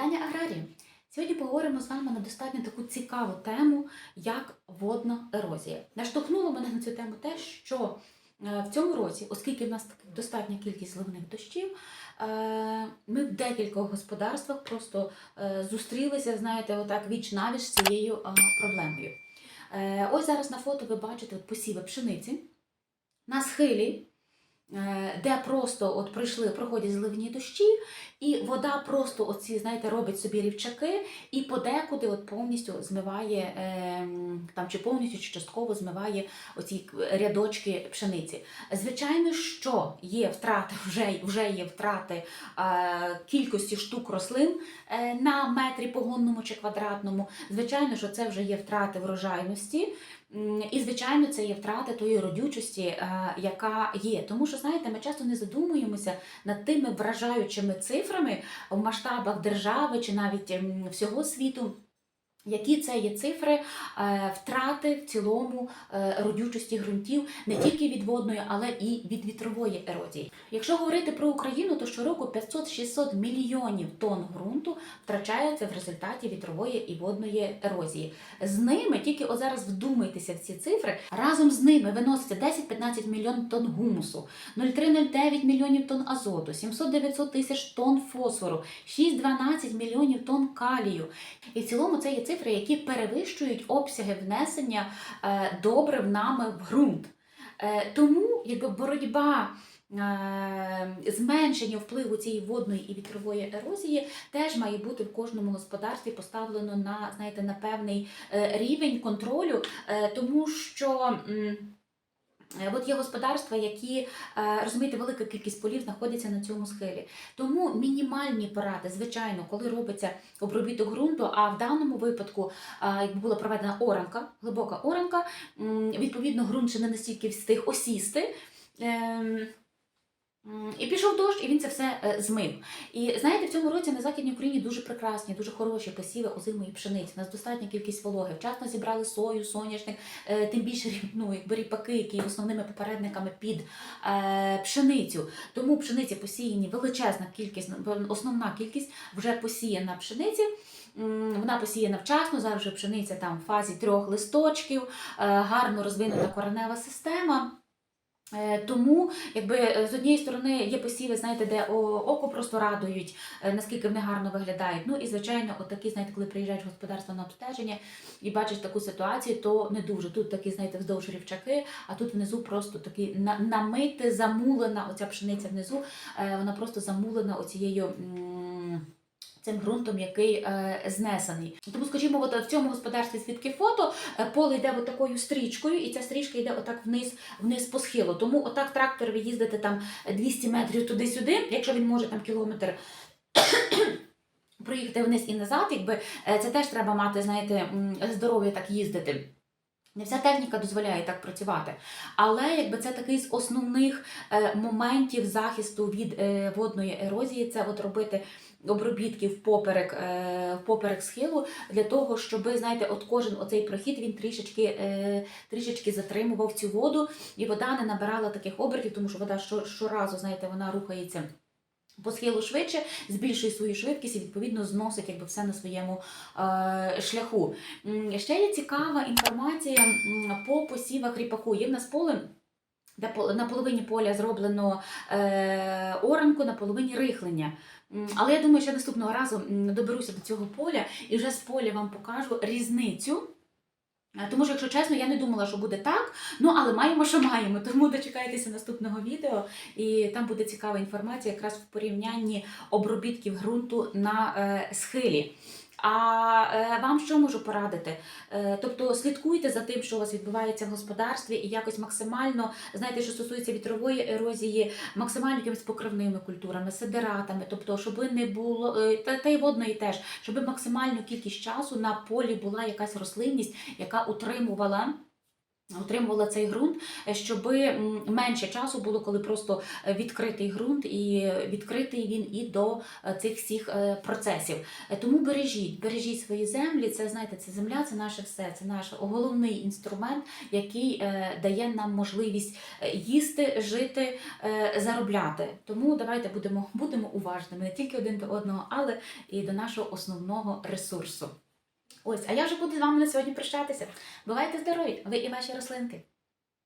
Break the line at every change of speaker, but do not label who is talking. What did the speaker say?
Вітання аграрії! Сьогодні поговоримо з вами на достатньо таку цікаву тему, як водна ерозія. Наштовхнуло мене на цю тему те, що е, в цьому році, оскільки в нас достатня кількість зливних дощів, е, ми в декількох господарствах просто е, зустрілися, знаєте, отак віч навіч з цією проблемою. Ось зараз на фото ви бачите посіви пшениці на схилі, де просто от пройшли, проходять зливні дощі, і вода просто оці, знаєте, робить собі рівчаки і подекуди от повністю змиває е, там чи повністю чи частково змиває оці рядочки пшениці. Звичайно, що є втрати, вже, вже є втрати е, кількості штук рослин е, на метрі погонному чи квадратному. Звичайно, що це вже є втрати врожайності. І, звичайно, це є втрата тої родючості, е, яка є. Тому що, знаєте, ми часто не задумуємося над тими вражаючими цифрами в масштабах держави чи навіть всього світу. Які це є цифри е, втрати в цілому е, родючості ґрунтів не тільки від водної, але і від вітрової ерозії. Якщо говорити про Україну, то щороку 500-600 мільйонів тонн ґрунту втрачається в результаті вітрової і водної ерозії. З ними тільки от зараз вдумайтеся в ці цифри. Разом з ними виноситься 10-15 мільйонів тонн гумусу, 0,3-0,9 мільйонів тонн азоту, 700-900 тисяч тонн фосфору, 6-12 мільйонів тонн калію. І в цілому це є цифри, які перевищують обсяги внесення е, добрив нами в ґрунт. Е, тому якби боротьба. е, Зменшення впливу цієї водної і вітрової ерозії теж має бути в кожному господарстві поставлено на знаєте на певний рівень контролю, тому що От є господарства, які е, розумієте, велика кількість полів знаходиться на цьому схилі. Тому мінімальні поради, звичайно, коли робиться обробіток ґрунту, а в даному випадку, е, якби була проведена оранка, глибока оранка, відповідно, ґрунт ще не настільки встиг осісти. І пішов дощ, і він це все е, змив. І знаєте, в цьому році на Західній Україні дуже прекрасні, дуже хороші посіви озимої пшениці. У нас достатня кількість вологи. Вчасно зібрали сою, соняшник, е, тим більше ну, якби ріпаки, які є основними попередниками під е, пшеницю. Тому пшениці посіяні величезна кількість, основна кількість вже посіяна пшениці. Вона посіяна вчасно, зараз вже пшениця там в фазі трьох листочків, е, гарно розвинута коренева система. Е, Тому, якби е, з однієї сторони є посіви, знаєте, де око просто радують, е, наскільки вони гарно виглядають. Ну і звичайно, отакі, знаєте, коли приїжджають господарство на обстеження і бачиш таку ситуацію, то не дуже. Тут такі, знаєте, вздовж рівчаки, а тут внизу просто такі на- намити, замулена оця пшениця внизу, вона просто замулена оцією. Цим ґрунтом, який е, знесений. Тому, скажімо, от в цьому господарстві звідки фото е, поле йде от такою стрічкою, і ця стрічка йде отак вниз, вниз по схилу. Тому отак трактор ви їздите там 200 метрів туди-сюди, якщо він може там кілометр. Проїхати вниз і назад, якби е, це теж треба мати, знаєте, здоров'я так їздити. Не вся техніка дозволяє так працювати. Але якби це такий з основних е, моментів захисту від е, водної ерозії, це от робити обробітки впоперек, е, впоперек схилу для того, щоб знаєте, от кожен оцей прохід він трішечки, трішечки затримував цю воду, і вода не набирала таких обертів, тому що вода щоразу, знаєте, вона рухається. По схилу швидше, збільшує свою швидкість і відповідно зносить якби все на своєму е, шляху. Ще є цікава інформація по посівах ріпаку. Є в нас поле, де на половині поля зроблено е, оранку, на половині рихлення. Але я думаю, що наступного разу доберуся до цього поля і вже з поля вам покажу різницю. Е, Тому що, якщо чесно, я не думала, що буде так. Ну, але маємо, що маємо. Тому дочекайтеся наступного відео, і там буде цікава інформація якраз в порівнянні обробітків ґрунту на е, схилі. А е, вам що можу порадити? Е, тобто слідкуйте за тим, що у вас відбувається в господарстві, і якось максимально, знаєте, що стосується вітрової ерозії, максимально якимись покривними культурами, седератами, тобто, щоб не було е, та, та й водної теж, щоб максимальну кількість часу на полі була якась рослинність, яка утримувала Отримувала цей ґрунт, щоб менше часу було, коли просто е, відкритий ґрунт, і відкритий він і до е, цих всіх е, процесів. Е, Тому бережіть, бережіть свої землі. Це знаєте, це земля, це наше все, це наш головний інструмент, який е, дає нам можливість е, їсти, жити, е, заробляти. Тому давайте будемо, будемо уважними не тільки один до одного, але і до нашого основного ресурсу. Ось, а я вже буду з вами на сьогодні прощатися. Бувайте здорові, ви і ваші рослинки.